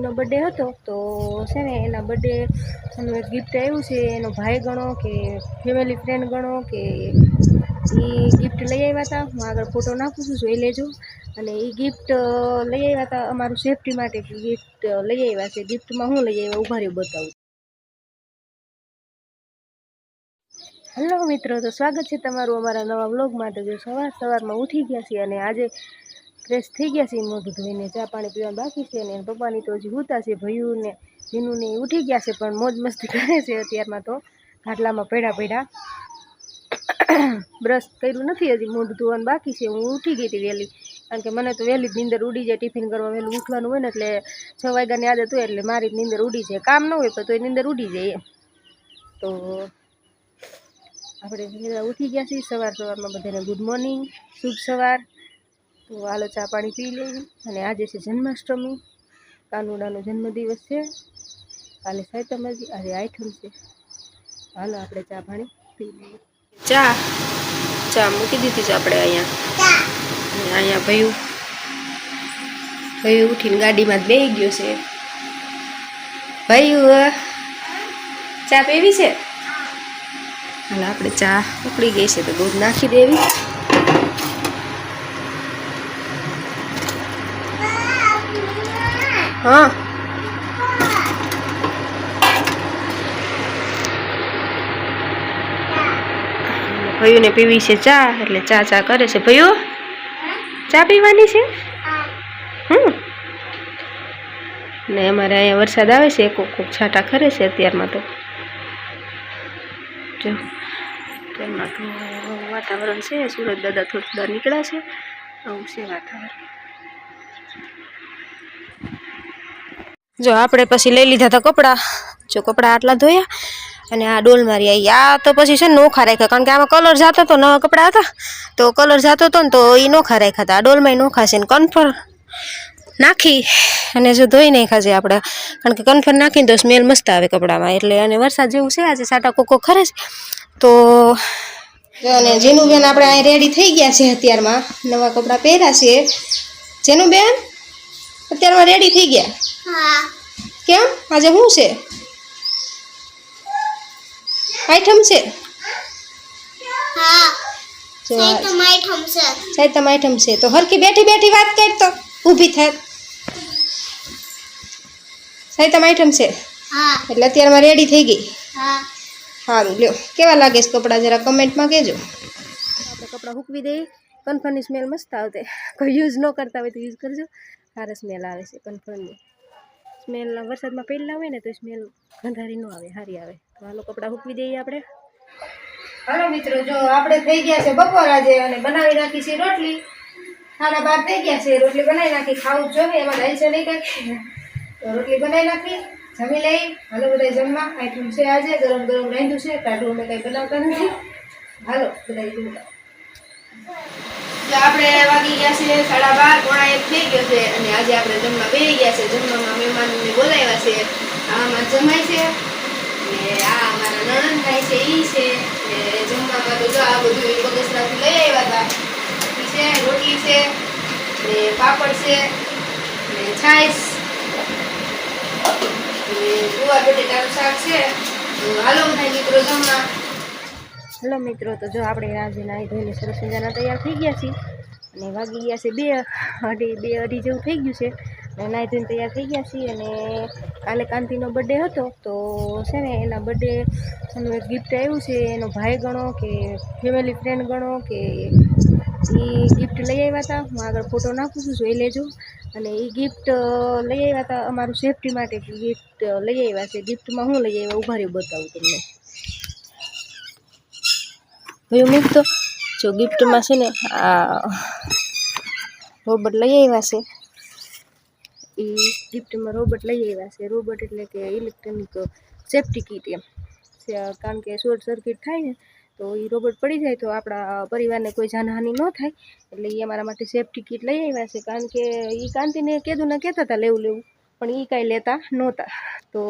કાંતિનો birthday હતો, તો છે ને એના બર્થડે એનું એક ગિફ્ટ આવ્યું છે, એનો ભાઈ ગણો કે ફેમિલી ફ્રેન્ડ ગણો કે એ ગિફ્ટ લઈ આવ્યા હતા. હું આગળ ફોટો નાખું છું, જોઈ લેજો. અને એ ગિફ્ટ લઈ આવ્યા હતા અમારું સેફટી માટે ગિફ્ટ લઈ આવ્યા છે. ગિફ્ટમાં હું લઈ આવ્યા, ઊભા રહ્યો, બતાવું. હેલો મિત્રો, તો સ્વાગત છે તમારું અમારા નવા વ્લોગ માટે. જો સવાર સવારમાં ઉઠી ગયા છીએ અને આજે ફ્રેશ થઈ ગયા છે મોઢું ધોઈને ચા પાણી પીવાનું બાકી છે એના પપ્પાની તો હજી હુતા છે, ભૈયુને ભીનું ને ઉઠી ગયા છે, પણ મોજ મસ્તી કરે છે અત્યારમાં તો. ખાટલામાં પડ્યા પડ્યા બ્રશ કર્યું નથી હજી, મોઢું ધોવાનું બાકી છે, હું ઉઠી ગઈ હતી વહેલી. કારણ કે મને તો વહેલી નીંદર ઉડી જાય, ટિફિન કરવા વહેલું ઉઠવાનું હોય ને એટલે છ વાગ્યાની આદત હોય એટલે મારી નીંદર ઉડી જાય, કામ ન હોય પણ એ નીંદર ઉડી જાય તો આપણે ઉઠી ગયા છીએ, સવાર સવારમાં બધાને ગુડ મોર્નિંગ શુભ સવાર. તો હાલો ચા પાણી પી લેવી અને આજે છે જન્માષ્ટમી. કાનુડાનો જન્મદિવસ છે. કાલે સાયતમાજી આજે આઠમ છે. હાલો આપણે ચા પાણી પી લઈએ. ચા ચા મૂકી દીધી છે આપણે અહીંયા. અને અહીંયા ભયું ભયું ઉઠીને ગાડીમાં જ બેહી ગયો છે. ભયું ચા પીવી છે? હાલ આપણે ચા ઉકળી ગઈ છે તો દૂધ નાખી દેવી. હા. ભયુને પીવી છે ચા, એટલે ચા ચા કરે છે. ભયું, ચા પીવાની છે? હમ. ને અમારે અહીંયા વરસાદ આવે છે, કોક કોક છાંટા ખરે છે અત્યારમાં તો. જો તેમાં તો વાતાવરણ છે સુરત દાદા થોડું બહાર નીકળ્યા છે, આવું છે વાતાવરણ. જો આપણે પછી લઈ લીધા હતા કપડાં. જો કપડાં આટલા ધોયા અને આ ડોલ મારી આવી આ તો પછી છે ને નોખા રાખ્યા, કારણ કે આમાં કલર જતો હતો નવા કપડાં હતા. તો કલર જતો હતો ને તો એ નોખા રાખ્યા હતા. આ ડોલમાં નોખા છે ને કન્ફર્મ નાખી અને જો ધોઈ નાખ્યા છે આપણે. કારણ કે કન્ફર નાખીને તો સ્મેલ મસ્ત આવે કપડામાં. એટલે અને વરસાદ જેવું છે, આજે સાટા કોકો ખરે છે તો અને અને જેનુબેન આપણે અહીં રેડી થઈ ગયા છે અત્યારમાં. નવા કપડાં પહેર્યા છે. જેનુબેન, અત્યારમાં રેડી થઈ ગયા? હા. કેમ? આજે શું છે? આઈટમ છે? હા. જો સહી આ તો માઈ આઈટમ છે. તો હરકી બેઠી બેઠી વાત કર તો. ઊભી થાય સાઈતમ આઈટમ છે. હા. એટલે અત્યારમાં રેડી થઈ ગઈ. હા. સારું લ્યો. કેવા લાગે છે કપડાં? જરા કમેન્ટમાં કહેજો. આપણે કપડાં હૂકવી દઈએ. કન્ફર્મની સ્મેલ મસ્ત આવતે કોઈ યુઝ ન કરતા હોય તો યુઝ કરજો. સારા સ્મેલ આવે છે કન્ફર્મની સ્મેલ, વરસાદમાં પહેલા હોય ને તો સ્મેલ ગંધારી ન આવે, સારી આવે. તો આનું કપડાં હૂકવી દઈએ આપણે. હાલો મિત્રો, જો આપણે થઈ ગયા છે બપોર આજે અને બનાવી નાખી છે રોટલી. ખાના બાર થઈ ગયા છે, રોટલી બનાવી નાખી, ખાવું જોઈએ, એમાં ડાઈ છે નહીં કંઈક તો રોટલી બનાવી નાખી, જમી લઈ, હાલો બધા જમવા. આઈટમ છે આજે, ગરમ ગરમ રાંધ્યું છે, કાઢું અમે કંઈ બનાવતા નથી. હાલો બધા જમવા. તો આપણે વાગી ગયા છે સાડા બાર, પોણા એક થઈ ગયો છે અને આજે આપણે જમવા બેસી ગયા છે. જમવામાં મહેમાનને બોલાવ્યા છે. આમાં જમાય છે ને આ અમારા નણંદ થાય છે એ છે. ને જમવામાં તો જો આ બધું એ બગસરાથી લઈ આવ્યા હતા. છે, રોટલી છે, ને પાપડ છે, ને છાશ. ને ગુવા બટેટાનું શાક છે. હાલો બધા મિત્રો, જમવા. હેલો મિત્રો, તો જો આપણે આજે નાહી ધોઈને સરસ મજાના તૈયાર થઈ ગયા છીએ. અને વાગી ગયા છે બે અઢી બે અઢી જેવું થઈ ગયું છે. અને નાહી ધોઈને તૈયાર થઈ ગયા છીએ અને કાલે કાંતિનો બર્થડે હતો, તો છે ને એના બર્થડે એક ગિફ્ટ આવ્યું છે. એનો ભાઈ ગણો કે ફેમિલી ફ્રેન્ડ ગણો કે એ ગિફ્ટ લઈ આવ્યા હતા. હું આગળ ફોટો નાખું છું, જોઈ લેજો. અને એ ગિફ્ટ લઈ આવ્યા હતા અમારું સેફટી માટે ગિફ્ટ લઈ આવ્યા છે. ગિફ્ટમાં હું લઈ આવ્યા, ઊભા રહ્યું બતાવું તમને. ભાઈ મૂક તો. જો ગિફ્ટમાં છે ને, આ રોબોટ લઈ આવ્યા છે. એ ગિફ્ટમાં રોબોટ લઈ આવ્યા છે. રોબોટ એટલે કે ઇલેક્ટ્રોનિક સેફ્ટી કીટ એમ. કારણ કે શોર્ટ સર્કિટ થાય ને, તો એ રોબોટ પડી જાય તો આપણા પરિવારને કોઈ જાનહાનિ ન થાય. એટલે એ અમારા માટે સેફ્ટી કીટ લઈ આવ્યા છે. કારણ કે એ કાંતિને કીધું ને કહેતા હતા લેવું લેવું. પણ એ કાંઈ લેતા નહોતા. તો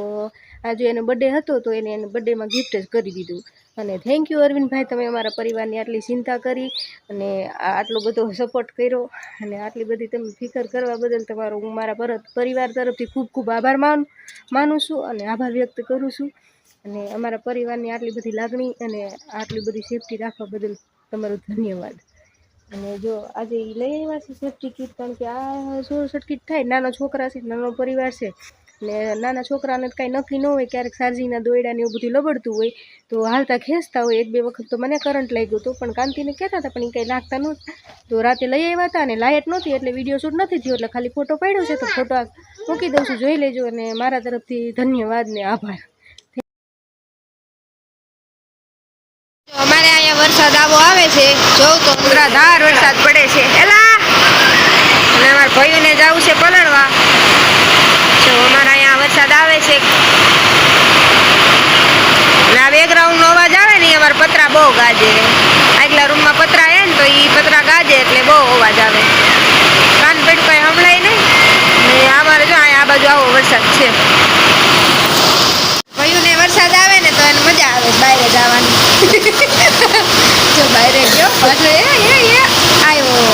આજે એનો બર્થડે હતો, તો એને એને બર્થડેમાં ગિફ્ટ જ કરી દીધું. અને થેન્ક યુ અરવિંદભાઈ, તમે અમારા પરિવારની આટલી ચિંતા કરી અને આટલો બધો સપોર્ટ કર્યો. અને આટલી બધી તમે ફિકર કરવા બદલ તમારો હું મારા પરત પરિવાર તરફથી ખૂબ ખૂબ આભાર માન, માનું છું અને આભાર વ્યક્ત કરું છું. અને અમારા પરિવારની આટલી બધી લાગણી અને આટલી બધી સેફટી રાખવા બદલ તમારો ધન્યવાદ. અને જો આજે એ લઈ આવ્યા છે સેફટી કીટ કારણ કે આ સોળ સર્ટકીટ થાય, નાના છોકરા છે, નાનો પરિવાર છે. ને નાના છોકરાને કાંઈ નક્કી ન હોય, ક્યારેક સારજીના દોયડા ને એવું બધું લબડતું હોય, તો હાલતા ખેંચતા હોય. એક બે વખત તો મને કરંટ લાગ્યો હતો, પણ કાંતિને કહેતા હતા, પણ એ કંઈ લાગતા નહોતા. તો રાતે લઈ આવ્યા હતા અને લાઇટ નહોતી, એટલે વીડિયો શૂટ નથી થયો, એટલે ખાલી ફોટો પાડ્યો છે, તો ફોટો મૂકી દઉં છું, જોઈ લેજો, અને મારા તરફથી ધન્યવાદ ને આભાર. વરસાદ આવો આવે છે, જોઉં તો ધાર વરસાદ પડે છે. એલા! અને અમારા ભાઈઓને જવું છે પલળવા. જો અમારા અહીંયા વરસાદ આવે છે. અને આ બેકગ્રાઉન્ડનો અવાજ આવે ને, અમારા પતરા બહુ ગાજે. આગલા રૂમમાં પતરા આવે ને, તો એ પતરા ગાજે એટલે બહુ અવાજ આવે. કાન હમલાય નહીં. ને અમારે જો અહીંયા આ બાજુ આવો વરસાદ છે ભાઈઓને વરસાદ આવે ને તો એને મજા આવે બહાર જવાની જો બહાર ગયો. પાછો એ એ આવ્યો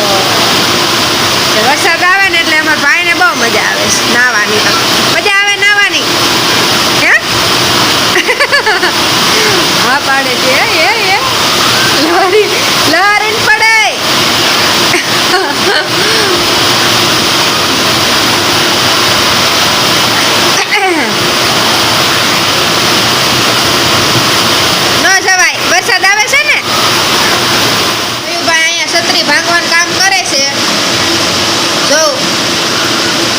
તો વરસાદ આવે ને એટલે અમારા ભાઈને બહુ મજા આવે છે નાહવાની તો મજા આવે નાહવાની હે હા પાડે છે એ એ લહરી લહરીને પડે ન જવાય વરસાદ આવે છે ને ભાઈ અહીંયા છત્રી ભાંગવાનું કામ કરે છે જો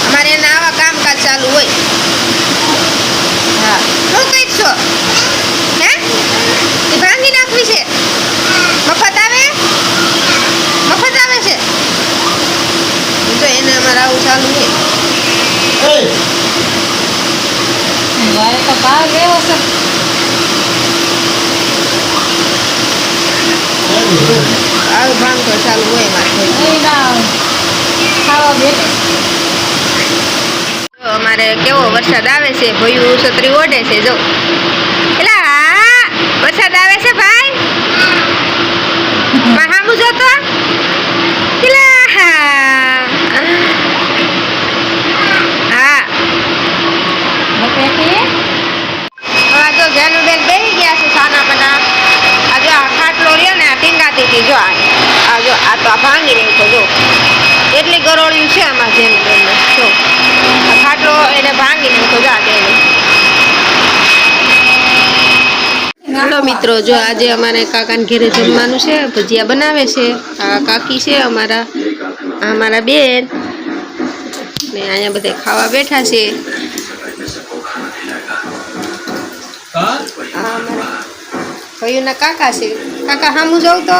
અમારે એના આવા કામકાજ ચાલુ હોય. હા. શું કરીશો હે? એ ભાંગી નાખવી છે. મફત આવે? મફત આવે છે? તો એને અમારે આવું ચાલુ હોય મારે તો ભાગ એવો છે. આવું ભાંગ તો ચાલુ હોય મારે. ખાવા બેઠી. અમારે કેવો વરસાદ આવે છે? ભયું છત્રી ઓઢે છે જો. એટલે વરસાદ આવે છે ભાઈ? સામું જોતો હા. હા. તો જેનુબેન બેસી ગયા છે સાના પના આ જો આ ખાટલો રહ્યો ને આ ટીંગાતી હતી જો આ આ જો આ તો આ ભાંગી રહ્યું છે જો એટલી ગરોળિયું છે આમાં જેનુબેન જો આ ખાટલો એને ભાંગી રહ્યું છે જો આ બેને હેલો મિત્રો જો આજે અમારે કાકાને ઘેરે જમવાનું છે ભજીયા બનાવે છે. આ કાકી છે અમારા અમારા બેન. ને અહીંયા બધા ખાવા બેઠા છે. આ ભાઈઓના કાકા છે. કાકા હામું જાઉં તો?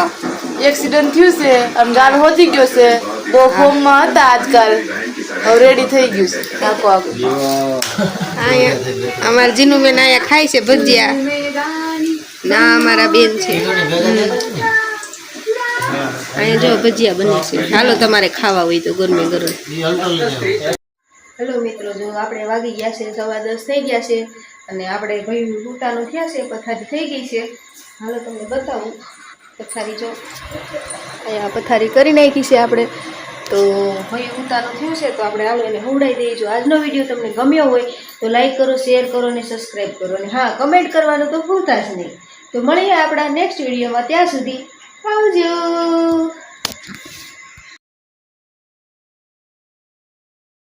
એક્સિડન્ટ થયું છે. ગાલ હોતી ગયો છે. બહુ ફોર્મમાં હતા આજકાલ. હવે રેડી થઈ ગયું છે. આખો આખું. અહીંયા અમારા જીનુબેન અહીંયા ખાય છે ભજીયા. ના, અમારા બેન છે. અહીંયા જો ભજીયા બને છે. હાલો, તમારે ખાવા હોય તો ગરમે ગરમ. હેલો મિત્રો, જો આપણે વાગી ગયા છે, સવા દસ થઈ ગયા છે અને આપણે ભાઈ ઉતાનો થયા છે, પથારી થઈ ગઈ છે. હાલો, તમને બતાવું. પથારી જો. અહીંયા પથારી કરી નાખી છે આપણે. તો ભાઈ ઉતારો થયું છે, તો આપણે આવું એને હવડાવી દઈએ. જો આજનો વીડિયો તમને ગમ્યો હોય, તો લાઈક કરો, શેર કરો અને સબસ્ક્રાઈબ કરો. અને હા, કમેન્ટ કરવાનું તો ભૂલતા જ નહીં. તો મળીએ આપણા નેક્સ્ટ વિડીયોમાં ત્યાં સુધી આવજો.